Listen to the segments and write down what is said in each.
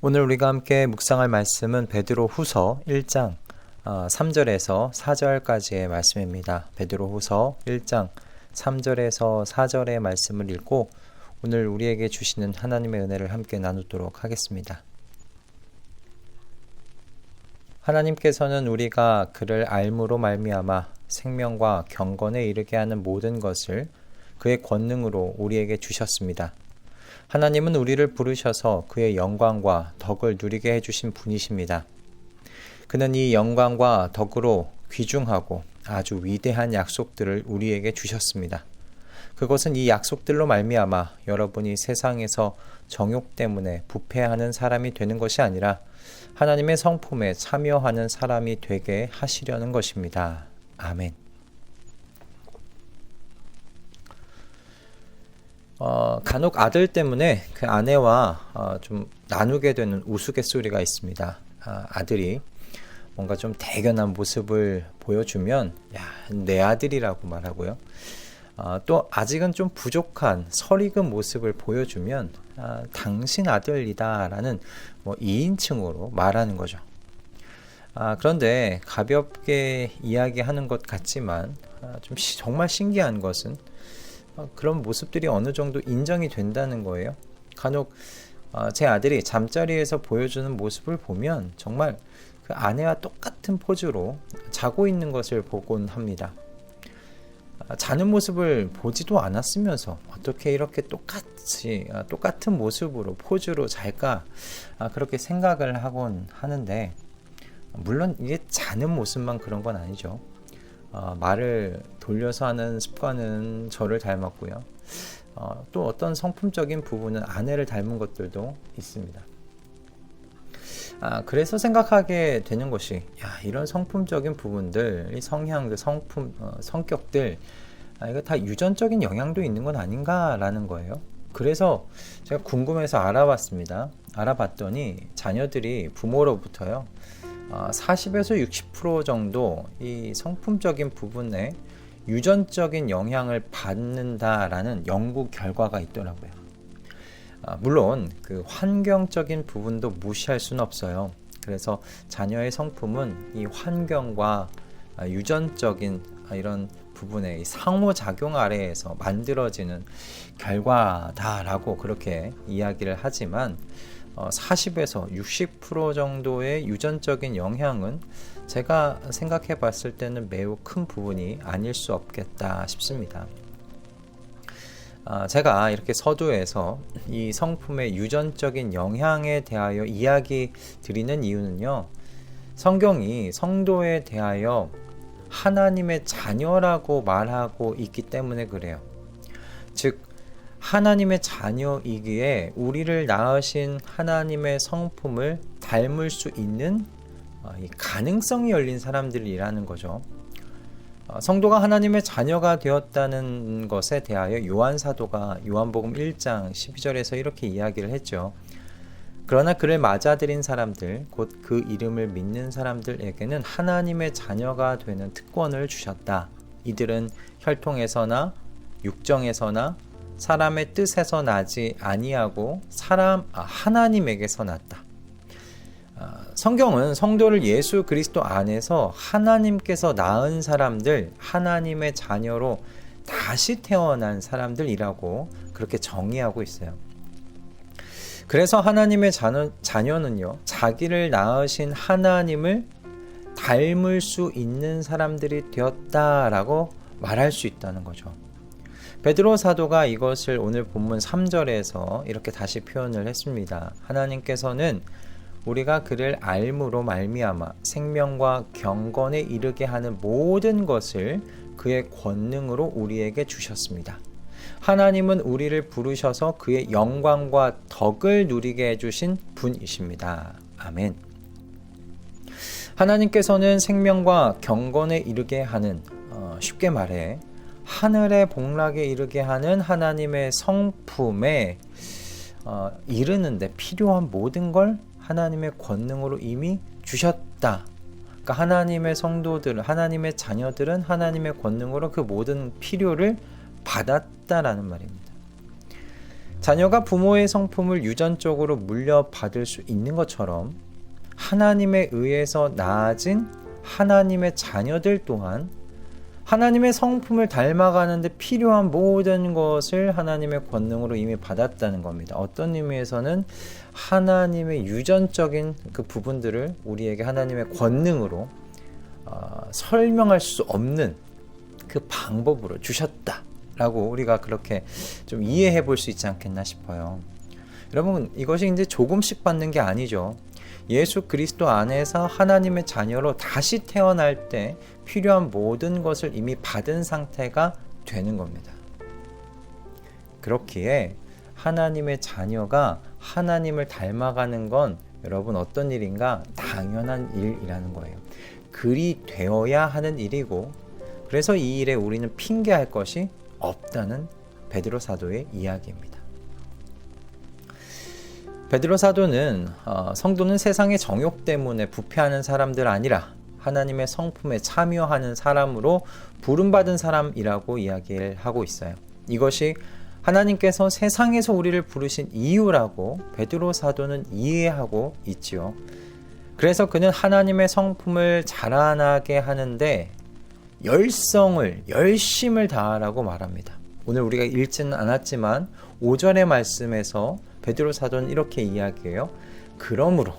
오늘 우리가 함께 묵상할 말씀은 베드로 후서 1장 3절에서 4절까지의 말씀입니다. 베드로 후서 1장 3절에서 4절의 말씀을 읽고 오늘 우리에게 주시는 하나님의 은혜를 함께 나누도록 하겠습니다. 하나님께서는 우리가 그를 알므로 말미암아 생명과 경건에 이르게 하는 모든 것을 그의 권능으로 우리에게 주셨습니다. 하나님은 우리를 부르셔서 그의 영광과 덕을 누리게 해주신 분이십니다. 그는 이 영광과 덕으로 귀중하고 아주 위대한 약속들을 우리에게 주셨습니다. 그것은 이 약속들로 말미암아 여러분이 세상에서 정욕 때문에 부패하는 사람이 되는 것이 아니라 하나님의 성품에 참여하는 사람이 되게 하시려는 것입니다. 아멘. 어, 간혹 아들 때문에 그 아내와 어, 좀 나누게 되는 우스갯소리가 있습니다. 아, 아들이 뭔가 좀 대견한 모습을 보여주면 야, 내 아들이라고 말하고요. 어, 또 아직은 좀 부족한 설익은 모습을 보여주면 아, 당신 아들이다라는 뭐 2인칭으로 말하는 거죠. 아, 그런데 가볍게 이야기하는 것 같지만 아, 좀 시, 정말 신기한 것은 어, 그런 모습들이 어느 정도 인정이 된다는 거예요. 간혹 어, 제 아들이 잠자리에서 보여주는 모습을 보면 정말 그 아내와 똑같은 포즈로 자고 있는 것을 보곤 합니다. 아, 자는 모습을 보지도 않았으면서 어떻게 이렇게 똑같이 아, 똑같은 모습으로 포즈로 잘까 아, 그렇게 생각을 하곤 하는데 물론 이게 자는 모습만 그런 건 아니죠. 어, 말을 돌려서 하는 습관은 저를 닮았고요. 어, 또 어떤 성품적인 부분은 아내를 닮은 것들도 있습니다. 아, 그래서 생각하게 되는 것이, 야, 이런 성품적인 부분들, 이 성향들, 성품, 어, 성격들, 아, 이거 다 유전적인 영향도 있는 건 아닌가라는 거예요. 그래서 제가 궁금해서 알아봤습니다. 알아봤더니 자녀들이 부모로부터요, 40에서 어, 60% 정도 이 성품적인 부분에 유전적인 영향을 받는다라는 연구 결과가 있더라고요. 아, 물론 그 환경적인 부분도 무시할 수는 없어요. 그래서 자녀의 성품은 이 환경과 아, 유전적인 이런 부분의 상호작용 아래에서 만들어지는 결과다라고 그렇게 이야기를 하지만 40에서 어, 60% 정도의 유전적인 영향은 제가 생각해 봤을 때는 매우 큰 부분이 아닐 수 없겠다 싶습니다. 아, 제가 이렇게 서두에서 이 성품의 유전적인 영향에 대하여 이야기 드리는 이유는요. 성경이 성도에 대하여 하나님의 자녀라고 말하고 있기 때문에 그래요. 즉, 하나님의 자녀이기에 우리를 낳으신 하나님의 성품을 닮을 수 있는 어, 가능성이 열린 사람들이라는 거죠. 어, 성도가 하나님의 자녀가 되었다는 것에 대하여 요한 사도가 요한복음 1장 12절에서 이렇게 이야기를 했죠. 그러나 그를 맞아들인 사람들, 곧 그 이름을 믿는 사람들에게는 하나님의 자녀가 되는 특권을 주셨다. 이들은 혈통에서나 육정에서나 사람의 뜻에서 나지 아니하고 사람 아, 하나님에게서 났다. 아, 성경은 성도를 예수 그리스도 안에서 하나님께서 낳은 사람들, 하나님의 자녀로 다시 태어난 사람들이라고 그렇게 정의하고 있어요. 그래서 하나님의 자녀, 자녀는요, 자기를 낳으신 하나님을 닮을 수 있는 사람들이 되었다라고 말할 수 있다는 거죠. 베드로 사도가 이것을 오늘 본문 3절에서 이렇게 다시 표현을 했습니다. 하나님께서는 우리가 그를 알므로 말미암아 생명과 경건에 이르게 하는 모든 것을 그의 권능으로 우리에게 주셨습니다. 하나님은 우리를 부르셔서 그의 영광과 덕을 누리게 해주신 분이십니다. 아멘. 하나님께서는 생명과 경건에 이르게 하는 어, 쉽게 말해 하늘의 복락에 이르게 하는 하나님의 성품에 어, 이르는데 필요한 모든 걸 하나님의 권능으로 이미 주셨다. 그러니까 하나님의 성도들, 하나님의 자녀들은 하나님의 권능으로 그 모든 필요를 받았다라는 말입니다. 자녀가 부모의 성품을 유전적으로 물려받을 수 있는 것처럼 하나님에 의해서 낳아진 하나님의 자녀들 또한 하나님의 성품을 닮아가는데 필요한 모든 것을 하나님의 권능으로 이미 받았다는 겁니다. 어떤 의미에서는 하나님의 유전적인 그 부분들을 우리에게 하나님의 권능으로 어, 설명할 수 없는 그 방법으로 주셨다라고 우리가 그렇게 좀 이해해 볼 수 있지 않겠나 싶어요. 여러분 이것이 이제 조금씩 받는 게 아니죠. 예수 그리스도 안에서 하나님의 자녀로 다시 태어날 때 필요한 모든 것을 이미 받은 상태가 되는 겁니다. 그렇기에 하나님의 자녀가 하나님을 닮아가는 건 여러분 어떤 일인가 당연한 일이라는 거예요. 그리 되어야 하는 일이고 그래서 이 일에 우리는 핑계할 것이 없다는 베드로 사도의 이야기입니다. 베드로 사도는 어, 성도는 세상의 정욕 때문에 부패하는 사람들 아니라 하나님의 성품에 참여하는 사람으로 부름받은 사람이라고 이야기를 하고 있어요. 이것이 하나님께서 세상에서 우리를 부르신 이유라고 베드로 사도는 이해하고 있지요. 그래서 그는 하나님의 성품을 자라나게 하는데 열성을 열심을 다하라고 말합니다. 오늘 우리가 읽지는 않았지만 5절의 말씀에서 베드로 사도는 이렇게 이야기해요. 그러므로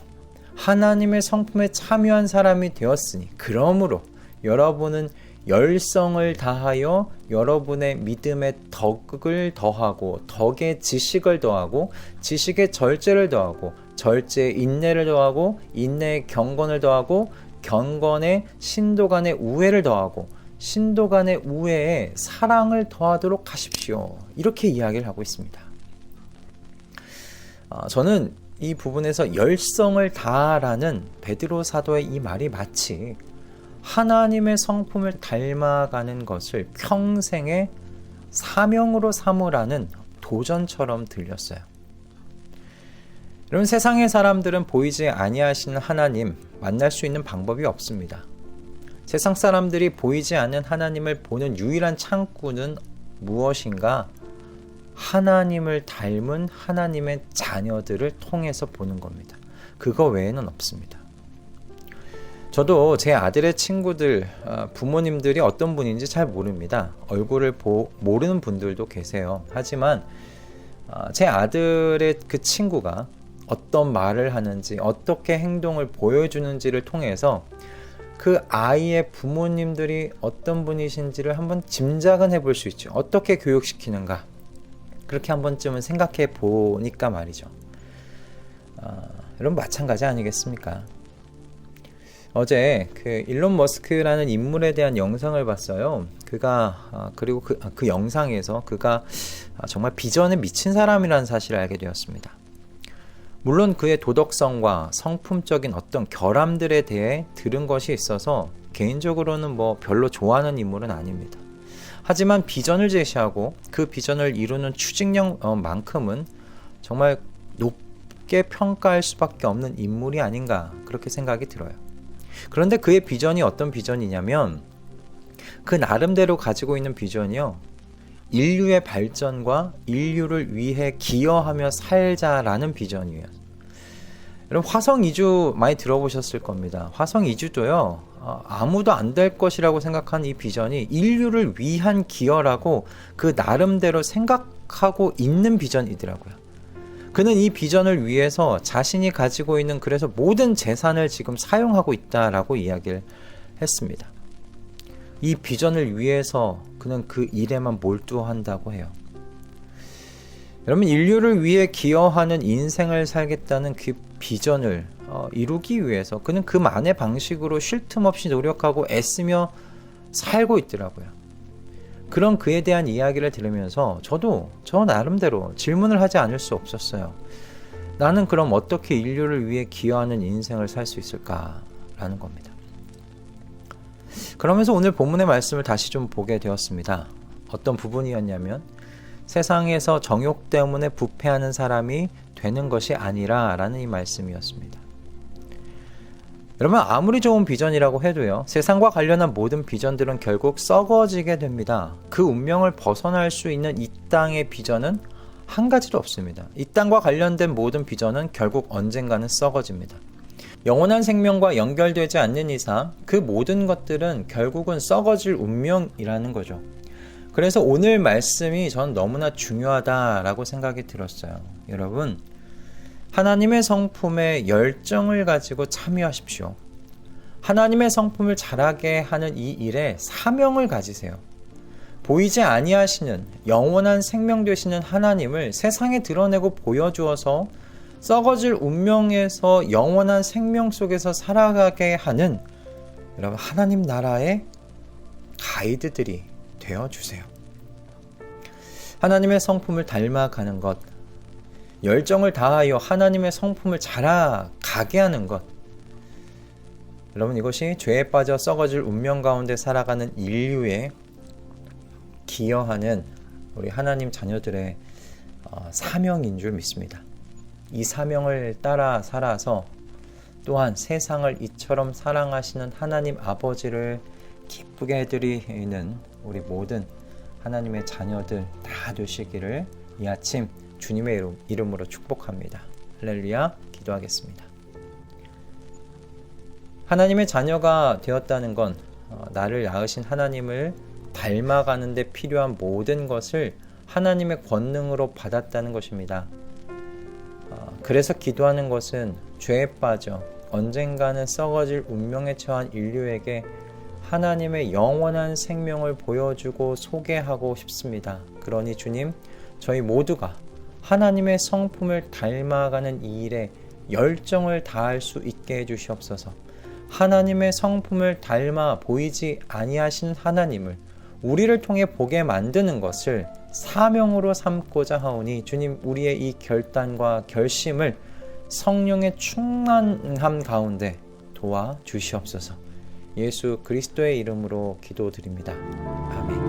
하나님의 성품에 참여한 사람이 되었으니 그러므로 여러분은 열성을 다하여 여러분의 믿음의 덕을 더하고 덕의 지식을 더하고 지식의 절제를 더하고 절제의 인내를 더하고 인내의 경건을 더하고 경건의 신도 간의 우애를 더하고 신도 간의 우애에 사랑을 더하도록 하십시오. 이렇게 이야기를 하고 있습니다. 어, 저는 이 부분에서 열성을 다라는 베드로 사도의 이 말이 마치 하나님의 성품을 닮아가는 것을 평생의 사명으로 삼으라는 도전처럼 들렸어요. 여러분 세상의 사람들은 보이지 아니하시는 하나님 만날 수 있는 방법이 없습니다. 세상 사람들이 보이지 않는 하나님을 보는 유일한 창구는 무엇인가? 하나님을 닮은 하나님의 자녀들을 통해서 보는 겁니다. 그거 외에는 없습니다. 저도 제 아들의 친구들, 어, 부모님들이 어떤 분인지 잘 모릅니다. 얼굴을 보, 모르는 분들도 계세요. 하지만 어, 제 아들의 그 친구가 어떤 말을 하는지, 어떻게 행동을 보여주는지를 통해서 그 아이의 부모님들이 어떤 분이신지를 한번 짐작은 해볼 수 있죠. 어떻게 교육시키는가. 그렇게 한 번쯤은 생각해 보니까 말이죠. 어, 여러분 마찬가지 아니겠습니까? 어제 그 일론 머스크라는 인물에 대한 영상을 봤어요. 그가 아, 그리고 그, 아, 그 영상에서 그가 아, 정말 비전에 미친 사람이라는 사실을 알게 되었습니다. 물론 그의 도덕성과 성품적인 어떤 결함들에 대해 들은 것이 있어서 개인적으로는 뭐 별로 좋아하는 인물은 아닙니다. 하지만 비전을 제시하고 그 비전을 이루는 추진력만큼은 정말 높게 평가할 수밖에 없는 인물이 아닌가 그렇게 생각이 들어요. 그런데 그의 비전이 어떤 비전이냐면 그 나름대로 가지고 있는 비전이요. 인류의 발전과 인류를 위해 기여하며 살자라는 비전이에요. 여러분 화성 이주 많이 들어보셨을 겁니다. 화성 이주도요. 어, 아무도 안 될 것이라고 생각하는 이 비전이 인류를 위한 기여라고 그 나름대로 생각하고 있는 비전이더라고요. 그는 이 비전을 위해서 자신이 가지고 있는 그래서 모든 재산을 지금 사용하고 있다라고 이야기를 했습니다. 이 비전을 위해서 그는 그 일에만 몰두한다고 해요. 여러분 인류를 위해 기여하는 인생을 살겠다는 그 비전을 어, 이루기 위해서 그는 그만의 방식으로 쉴 틈 없이 노력하고 애쓰며 살고 있더라고요. 그런 그에 대한 이야기를 들으면서 저도 저 나름대로 질문을 하지 않을 수 없었어요. 나는 그럼 어떻게 인류를 위해 기여하는 인생을 살 수 있을까라는 겁니다. 그러면서 오늘 본문의 말씀을 다시 좀 보게 되었습니다. 어떤 부분이었냐면 세상에서 정욕 때문에 부패하는 사람이 되는 것이 아니라 라는 이 말씀이었습니다. 여러분 아무리 좋은 비전이라고 해도요 세상과 관련한 모든 비전들은 결국 썩어지게 됩니다 그 운명을 벗어날 수 있는 이 땅의 비전은 한 가지도 없습니다. 이 땅과 관련된 모든 비전은 결국 언젠가는 썩어집니다. 영원한 생명과 연결되지 않는 이상 그 모든 것들은 결국은 썩어질 운명이라는 거죠. 그래서 오늘 말씀이 전 너무나 중요하다라고 생각이 들었어요. 여러분, 하나님의 성품에 열정을 가지고 참여하십시오. 하나님의 성품을 자라게 하는 이 일에 사명을 가지세요. 보이지 아니하시는 영원한 생명 되시는 하나님을 세상에 드러내고 보여주어서 썩어질 운명에서 영원한 생명 속에서 살아가게 하는 여러분 하나님 나라의 가이드들이 되어 주세요. 하나님의 성품을 닮아가는 것, 열정을 다하여 하나님의 성품을 자라가게 하는 것. 여러분 이것이 죄에 빠져 썩어질 운명 가운데 살아가는 인류의 기여하는 우리 하나님 자녀들의 어, 사명인 줄 믿습니다. 이 사명을 따라 살아서 또한 세상을 이처럼 사랑하시는 하나님 아버지를 기쁘게 해드리는 우리 모든 하나님의 자녀들 다 되시기를 이 아침 주님의 이름, 이름으로 축복합니다. 할렐루야 기도하겠습니다. 하나님의 자녀가 되었다는 건 어, 나를 낳으신 하나님을 닮아가는 데 필요한 모든 것을 하나님의 권능으로 받았다는 것입니다. 어, 그래서 기도하는 것은 죄에 빠져 언젠가는 썩어질 운명에 처한 인류에게 하나님의 영원한 생명을 보여주고 소개하고 싶습니다. 그러니 주님, 저희 모두가 하나님의 성품을 닮아가는 이 일에 열정을 다할 수 있게 해주시옵소서. 하나님의 성품을 닮아 보이지 아니하신 하나님을 우리를 통해 보게 만드는 것을 사명으로 삼고자 하오니 주님 우리의 이 결단과 결심을 성령의 충만함 가운데 도와 주시옵소서. 예수 그리스도의 이름으로 기도드립니다. 아멘.